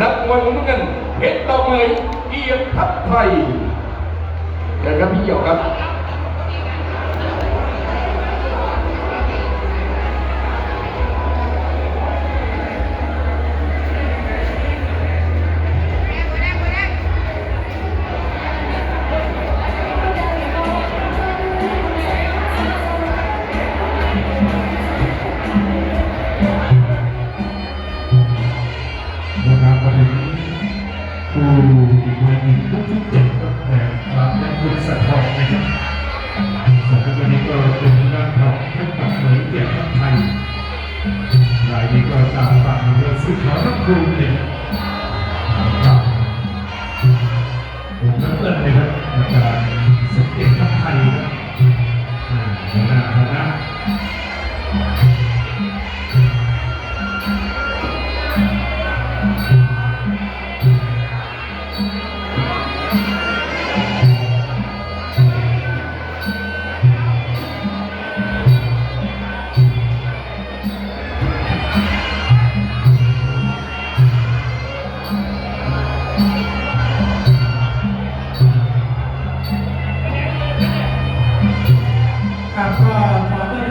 นักมวยมุมน้ำเงินเพชรดอกเหมยเกียรติทัพไทยเชิญครับพี่เหี่ยวครับ นี้ก็ตามฝั่งเรือสุขาวนักครูเนี่ย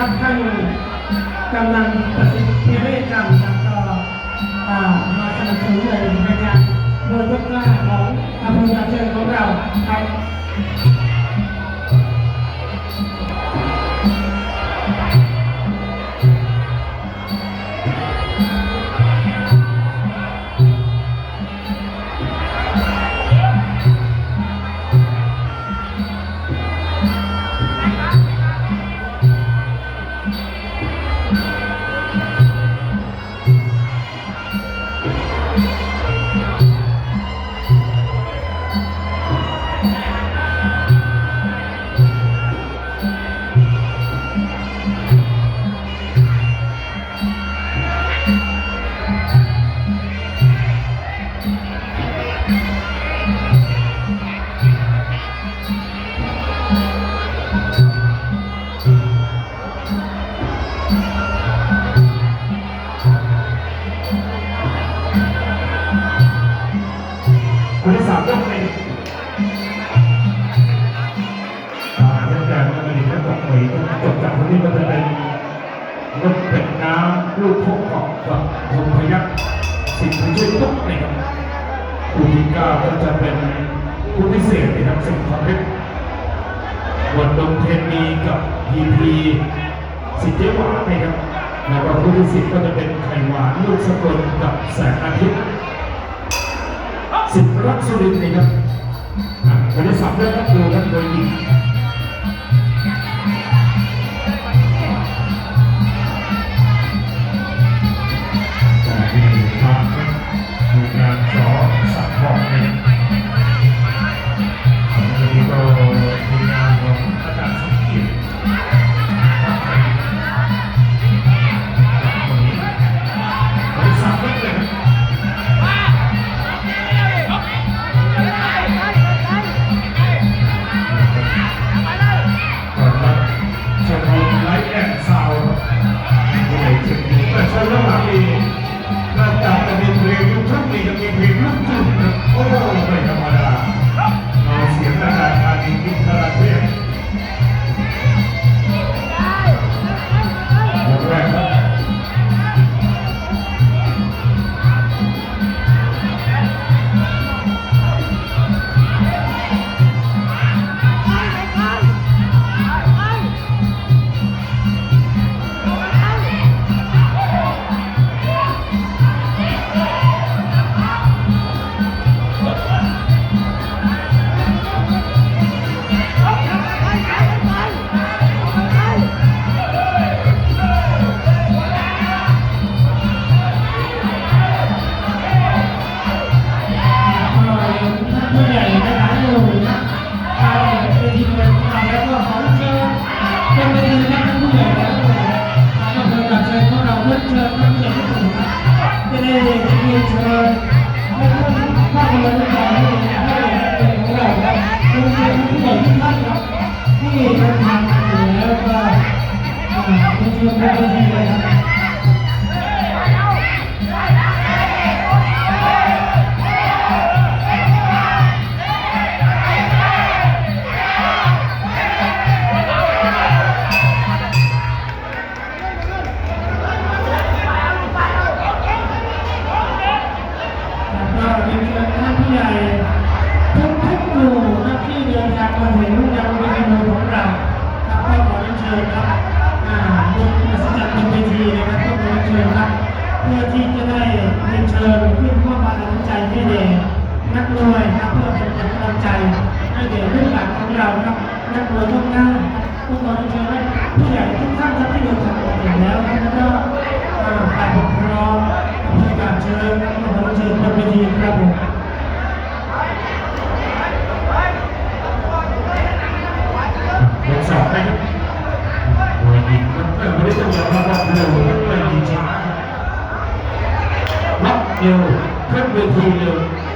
ขอต้อนรับท่านกำลังประสิทธิเวชกรรมครับก็อ่ามาสนับสนุนในรายการโดยยกกล้าของอำเภอตาเชิงของเราครับ คน รถเป็ดน้ำลูกพกเกาะกับพงพยักสิทธิ์ช่วยตุ๊กนะครับคู่ที่เก้าก็จะเป็นคู่พิเศษนะครับสิงห์ทองเพชรวันดงเทนมีกับพีพีสิทธิ์เจหวานนะครับแล้วก็คู่ที่สิบก็จะเป็นไข่หวานลูกสกลกับแสงอาทิตย์สิบรักสุรินทร์นะครับวันที่สามเรื่องครับดูครับโดยหญิง ที่เดินทางมาอยู่แล้วก็อ่าเรียนเชิญบนทีเลยครับ มาถึงดาวมวมวยของเราครับก็ขอเชิญครับอ่าวงมหัศจรรย์นเวทีนะครับก็ขอเชิญครับ เพื่อที่จะได้เรีเชิญขึ้นอบความสนใจให้เด็กนักมวยครัเพื่อเป็นกำลังใจให้เด็กรุ่นหลังของเราครับนักมวยทุกหน้าก็ขอเชิญผู้ใหญ่ทุกท่านครับที่ 40 ve trilyon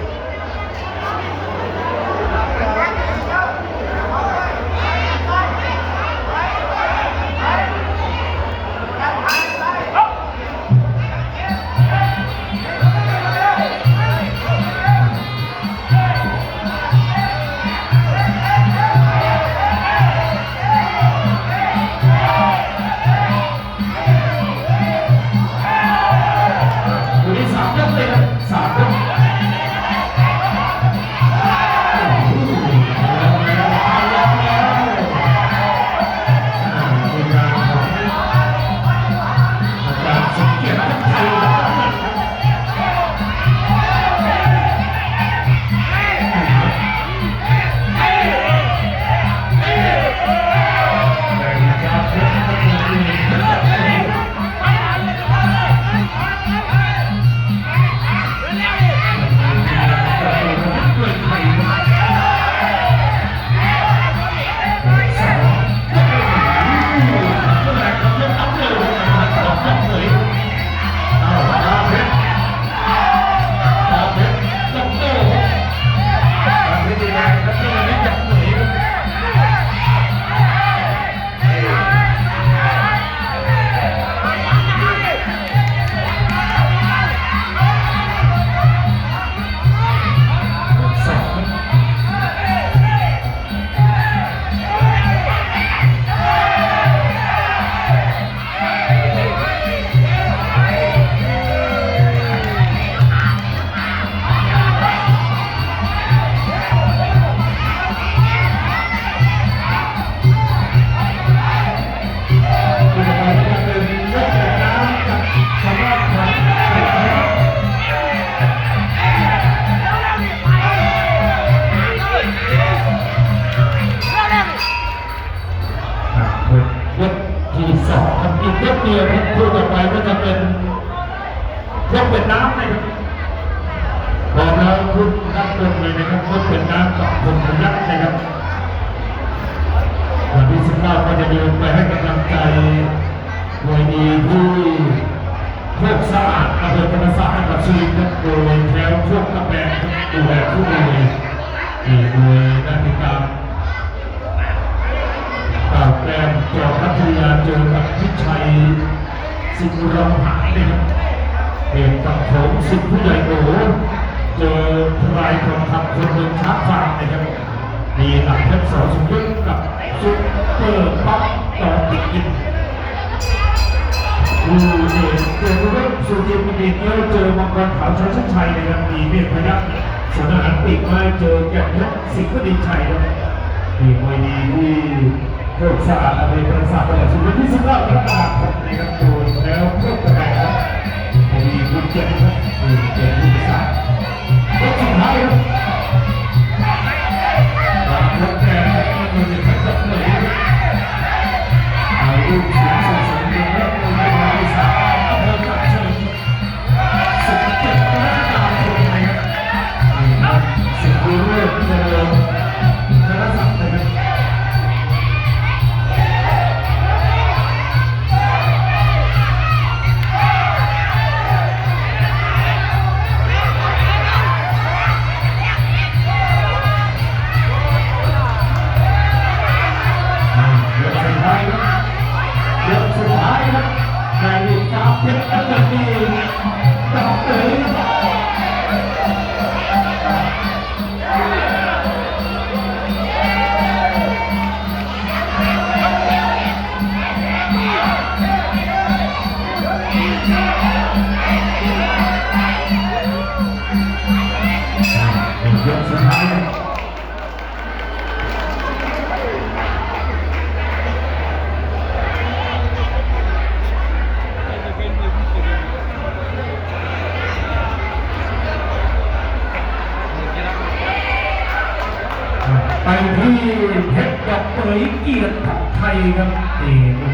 เป็นน้ำนะครับพอแล้วคุณนับลงเลยนะครับยกเป็นน้ำกับคนพยักษ์นะครับวันที่สิบเก้าก็จะเดินไปให้กำลังใจมวยดีที่โคกสะอาดอำเภอธรรมศาสตร์จังหวัดสุรินทร์ครับโดยแถวโคกกระแบงดูแลผู้มวยนี่มวยน่าติดตามปราบแรมจอพัทยาเจอกับพิชัยสิงห์รำหายนะครับ เอกกับโขงสิทธิ์ผู้ใหญ่โหเจอพรายทองคำคนเมืองช้าฟางนะครับมีหลักเพชรสองสมยศกับซุปเปอร์ป๊อปต่อติดกินดูเอกเจอรุ่องสุจินต์มีเกี้วเจอมังกรขาวชาชัยชัยนะครับมีเมฆพยัคฆ์สนานปีกไม้เจอแก่นยกสิงห์ดินชัยนะครับมีมวยดีที่โคกสะอาดอเมริกันศาสตร์จังหวัดสุรินทร์ที่สุดยอดกระดาษครับนะครับโดยแล้วโคกกระแบครับมีบุญเกียรติครับเกียรติบุญศาสตร์ยกสุดท้ายครับ ยเกียรติทัพไทยครับเงิน